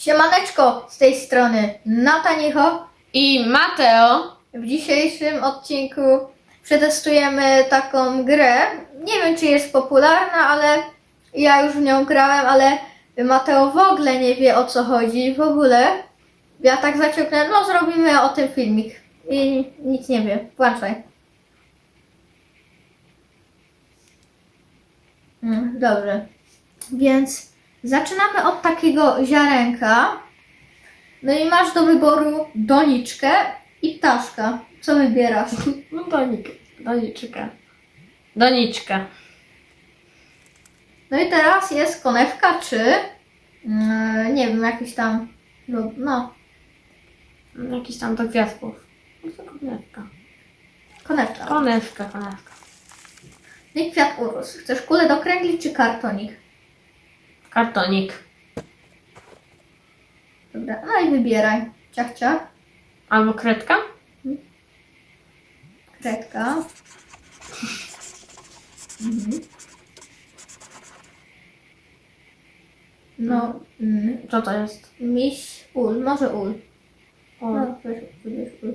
Siemaneczko, z tej strony Natanicho. I Mateo. W dzisiejszym odcinku przetestujemy taką grę. Nie wiem, czy jest popularna, ale ja już w nią grałem, ale Mateo w ogóle nie wie o co chodzi. W ogóle. Ja tak zaciągnę, no zrobimy o tym filmik. I nic nie wiem. Włączaj. Mm, Dobrze. Więc zaczynamy od takiego ziarenka. No i masz do wyboru doniczkę i ptaszka. Co wybierasz? No donik, doniczka. Doniczka. No i teraz jest konewka czy mm, nie wiem, jakiś tam no, no Jakiś tam do kwiatków. No to konewka. konewka. Konewka, konewka. No i kwiat urósł. Chcesz kulę do kręgli czy kartonik? Kartonik. Dobra, no i wybieraj. Ciach, ciach. Albo kredka? Kredka. Mhm. No, mm, Co to jest? miś ul, może ul. O, No, weź, wybierz ul.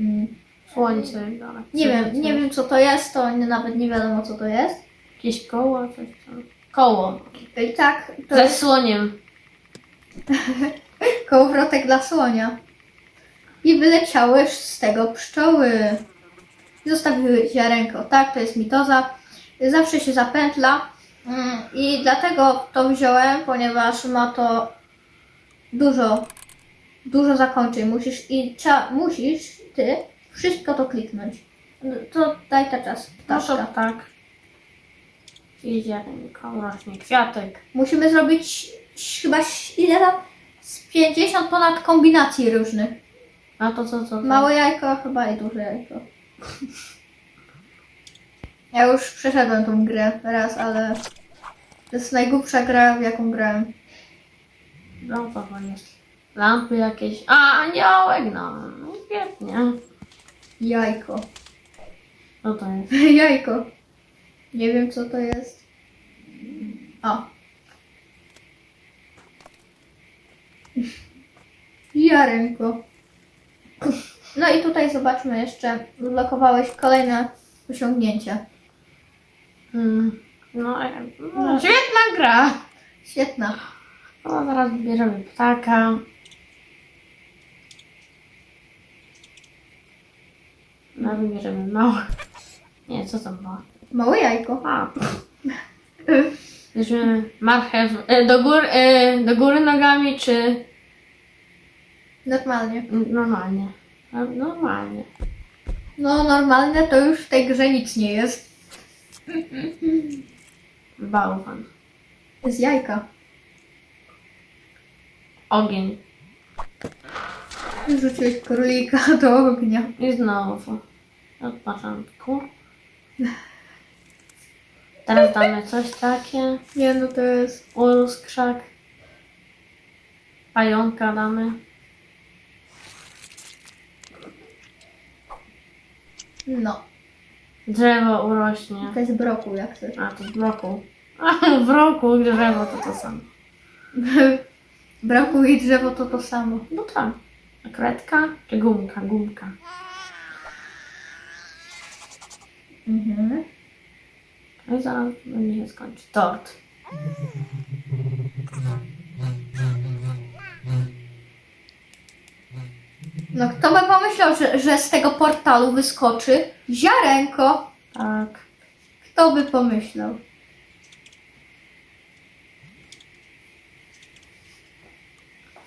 Mm. słońce. Dobra. Nie wiem, nie wiem co to jest, to nie- nawet nie wiadomo co to jest. Jakieś koło, coś tam. Koło. I tak, to Ze jest słoniem. kołowrotek dla słonia. I wyleciały z tego pszczoły. Zostawiły ziarenko. Tak, to jest mitoza. Zawsze się zapętla. Mm, I dlatego to wziąłem, ponieważ ma to dużo, dużo zakończeń. Musisz i cza, musisz ty wszystko to kliknąć. No, To daj ta czas. No to Ptaszka. tak. Ziarenko, rośnie kwiatek. Musimy zrobić chyba ile tam? Z 50 ponad kombinacji różnych. A to co, co? Małe jajko chyba i duże jajko. Ja już przeszedłem tą grę raz, ale to jest najgłupsza gra, w jaką grałem. No to jest. Lampy jakieś. A, aniołek, no. No, Świetnie. Jajko. Co to jest? Jajko. Nie wiem co to jest. O. Jarenko. No i tutaj zobaczmy jeszcze. Zblokowałeś kolejne osiągnięcie. Hmm. No, e, no, świetna gra. Świetna. No, zaraz bierzemy ptaka. No, wybierzemy małe. Nie, co tam było? Małe jajko. A. Bierzemy marchew. E, do, góry, e, do góry nogami, czy Normalnie. normalnie? No, Normalnie. No normalne to już w tej grze nic nie jest. Bałwan. Z jajka. Ogień. Rzuciłeś królika do ognia. I znowu. Od początku. Teraz damy coś takie. Nie no to jest... Urósł krzak. Pająka damy. No. Drzewo urośnie. To jest brokuł jak chcesz. A, to z bloku. A, w roku drzewo to to samo. brokuł i drzewo to to samo. No tak. A kredka czy gumka? Gumka. Mhm. No zaraz będzie się skończy. Tort. No kto by pomyślał, że, że z tego portalu wyskoczy ziarenko? Tak. Kto by pomyślał?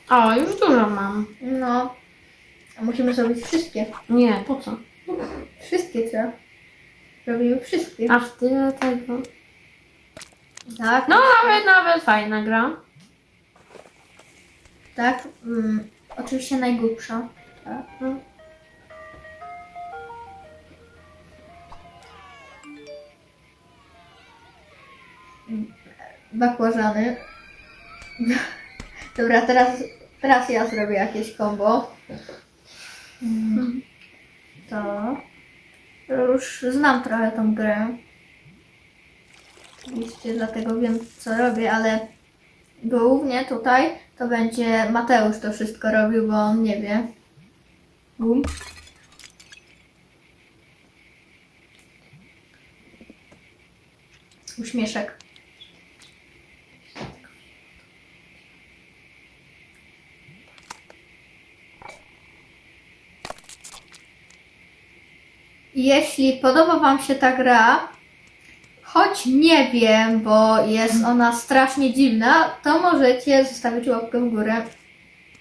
O, już dużo mam. No. A musimy zrobić wszystkie. Nie, po co? Wszystkie trzeba. Robimy wszystkie. Aż tyle tego. Tak, No nawet, nawet fajna gra. tak. Mm, oczywiście najgłupsza. Tak. No. bakłażany. Dobra, teraz, teraz ja zrobię jakieś kombo. Mm, To. Już znam trochę tą grę. Oczywiście dlatego wiem co robię, ale Głównie tutaj to będzie Mateusz to wszystko robił, bo on nie wie. Bum. Uśmieszek. Jeśli podoba Wam się ta gra, choć nie wiem, bo jest ona strasznie dziwna, to możecie zostawić łapkę w górę.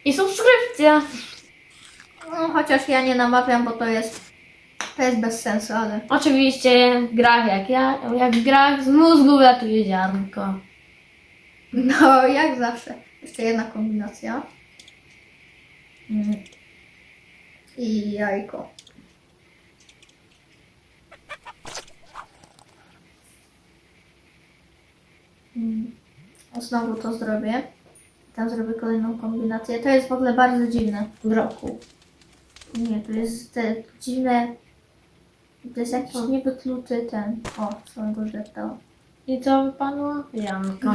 I subskrypcja. No, chociaż ja nie namawiam, bo to jest, to jest bez sensu, ale Oczywiście w grach jak ja, jak w grach z mózgu latuje ziarnko. no jak zawsze. Jeszcze jedna kombinacja. Mm. I jajko. Mm. O, Znowu to zrobię. Tam zrobię kolejną kombinację. To jest w ogóle bardzo dziwne. W roku. Nie, to jest te dziwne. To jest jakiś niewykluty ten. O, swoją deptał. I co wypadło? Janko.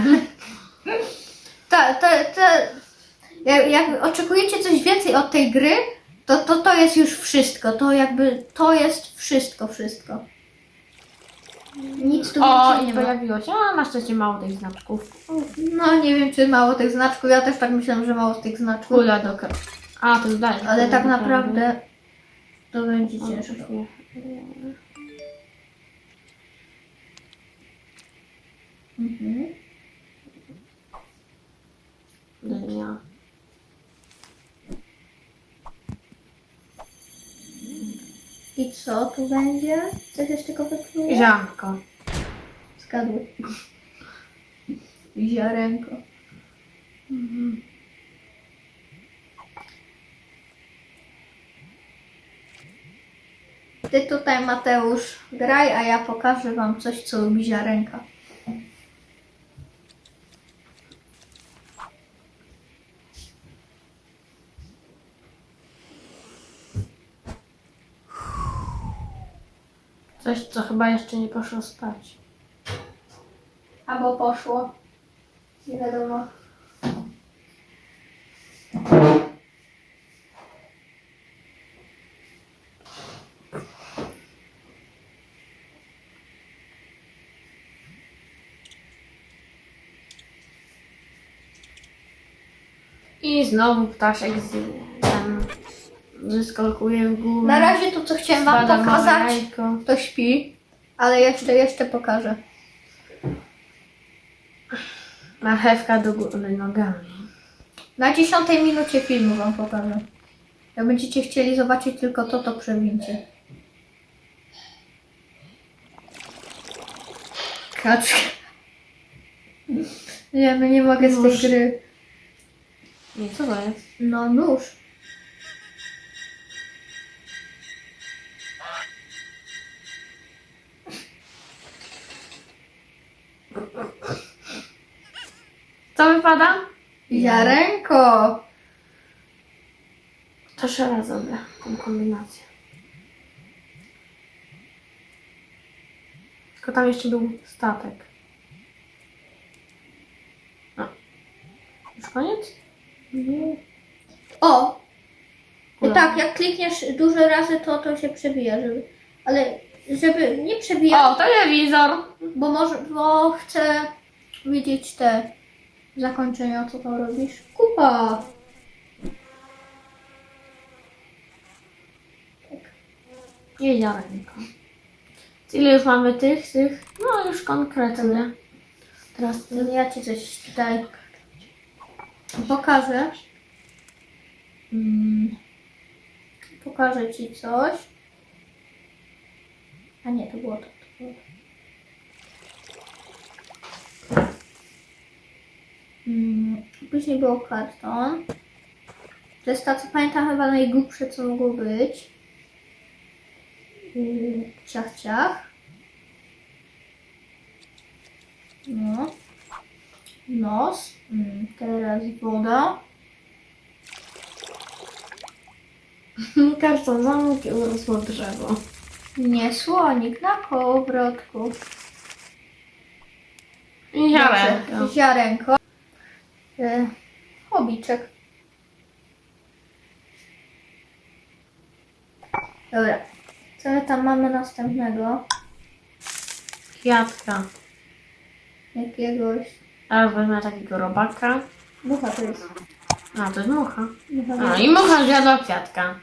Ta, ta, ta, jak, jak oczekujecie coś więcej od tej gry, to, to to jest już wszystko. To jakby to jest wszystko, wszystko. Nic tu O, więcej nie ma. pojawiło się. A, na szczęście mało tych znaczków. No nie wiem, czy mało tych znaczków. Ja też tak myślałam, że mało tych znaczków. Kula do. A, to zdaje. Ale tak naprawdę to będzie ciężko. Mhm. I co tu będzie? Coś jeszcze go wykluje? Ziarnko. Zgadły. Ziarenko. Ty tutaj, Mateusz, graj, a ja pokażę wam coś, co lubi ziarenka. Coś, co chyba jeszcze nie poszło spać. Albo poszło. Nie wiadomo. I znowu ptaszek z ten wyskakuje w górę. Na razie to, co chciałem wam Spada małe pokazać, jajko. to śpi. Ale jeszcze, jeszcze pokażę. Marchewka do góry nogami. Na dziesiątej minucie filmu wam pokażę. Jak będziecie chcieli zobaczyć tylko to, to przewincie. Kaczka. Nie, no nie mogę z Nóż. tej gry. Nie, co to jest? No nóż. Co wypada? Ziarenko. To jeszcze raz zrobię tą kombinację. Tylko tam jeszcze był statek. No. Już koniec? O! Kula. Tak, jak klikniesz dużo razy, to to się przebija, żeby... Ale żeby nie przebijać, O, telewizor! bo może, bo chcę widzieć te zakończenia, co tam robisz. Kupa! I ziarenko. Ile już mamy tych, tych? No już konkretnie. Teraz To Ja ci coś tutaj pokażę. Mm. Pokażę ci coś. A nie, to było to. to było to. Mm. Później był karton. To jest ta, co pamiętam, chyba najgłupsze, co mogło być. Yy, Ciach, ciach. No. Nos. Mm, teraz woda. Karton zamóg i urosło drzewo. Nie, słonik na kołowrotku. I ziarenko. Ziarenko. E. Dobra. Co my tam mamy następnego? Kwiatka. Jakiegoś... A wezmę takiego robaka. Mucha to jest. A, to jest mucha. Mucha A, i mucha zjadła kwiatka.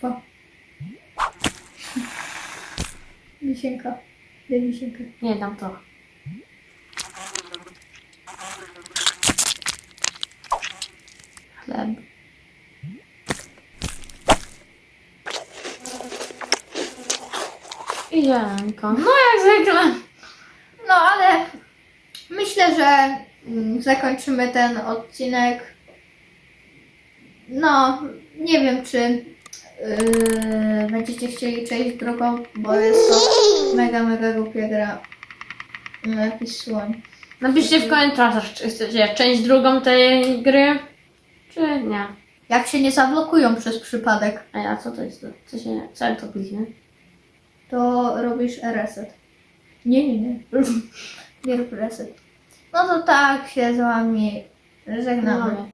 Pa. Wisienka. Daj wisienkę. Nie, dam to. Chleb. I ziarenko. No jak zwykle. No ale myślę, że mm, zakończymy ten odcinek. No, nie wiem, czy yy, będziecie chcieli przejść drogą, bo jest to mega, mega głupia gra. No, jakiś słoń. Napiszcie w komentarzach, czy chcecie część drugą tej gry, czy nie. Jak się nie zablokują przez przypadek, Ej, a co to jest? Co się, co jak to pisze? to robisz reset. Nie, nie, nie. Nie rób reset. No to tak się z wami żegnamy. No.